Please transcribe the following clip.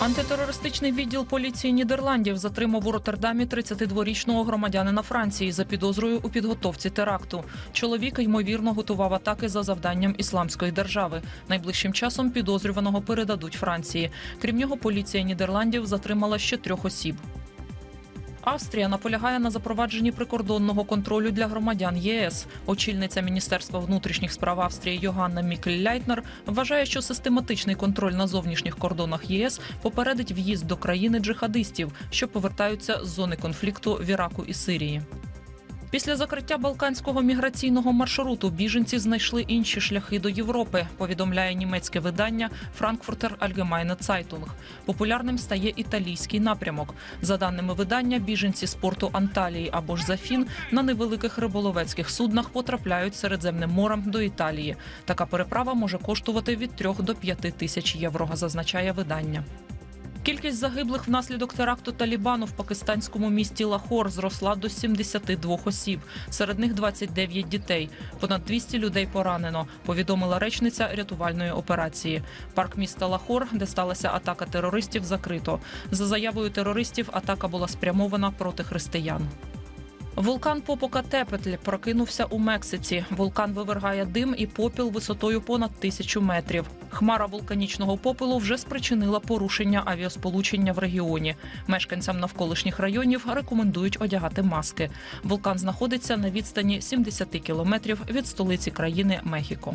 Антитерористичний відділ поліції Нідерландів затримав у Роттердамі 32-річного громадянина Франції за підозрою у підготовці теракту. Чоловік ймовірно готував атаки за завданням ісламської держави. Найближчим часом підозрюваного передадуть Франції. Крім нього, поліція Нідерландів затримала ще трьох осіб. Австрія наполягає на запровадженні прикордонного контролю для громадян ЄС. Очільниця Міністерства внутрішніх справ Австрії Йоганна Мікель-Ляйтнер вважає, що систематичний контроль на зовнішніх кордонах ЄС попередить в'їзд до країни джихадистів, що повертаються з зони конфлікту в Іраку і Сирії. Після закриття балканського міграційного маршруту біженці знайшли інші шляхи до Європи. Повідомляє німецьке видання Frankfurter Allgemeine Zeitung. Популярним стає італійський напрямок. За даними видання, біженці з порту Анталії або ж Зафін на невеликих риболовецьких суднах потрапляють Середземним морем до Італії. Така переправа може коштувати від 3 до 5 тисяч євро, зазначає видання. Кількість загиблих внаслідок теракту Талібану в пакистанському місті Лахор зросла до 72 осіб. Серед них 29 дітей. Понад 200 людей поранено. Повідомила речниця рятувальної операції. Парк міста Лахор, де сталася атака терористів, закрито. За заявою терористів, атака була спрямована проти християн. Вулкан Попокатепетль прокинувся у Мексиці. Вулкан вивергає дим і попіл висотою понад тисячу метрів. Хмара вулканічного попелу вже спричинила порушення авіасполучення в регіоні. Мешканцям навколишніх районів рекомендують одягати маски. Вулкан знаходиться на відстані 70 кілометрів від столиці країни Мехіко.